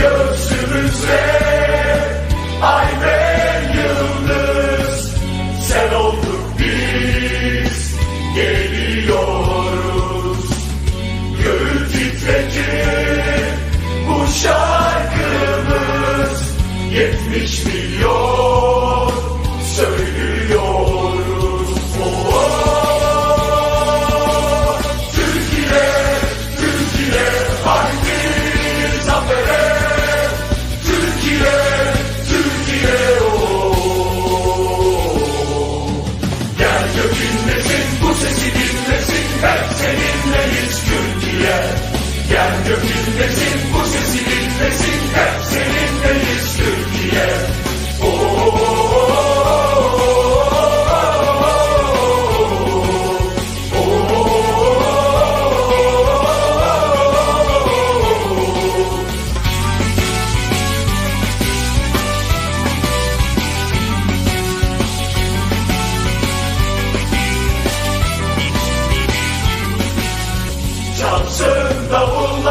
göğsümüze Ay ve yıldız sen olduk biz Geliyoruz. Göğü titretir bu şarkımız 70 milyon Yeah. the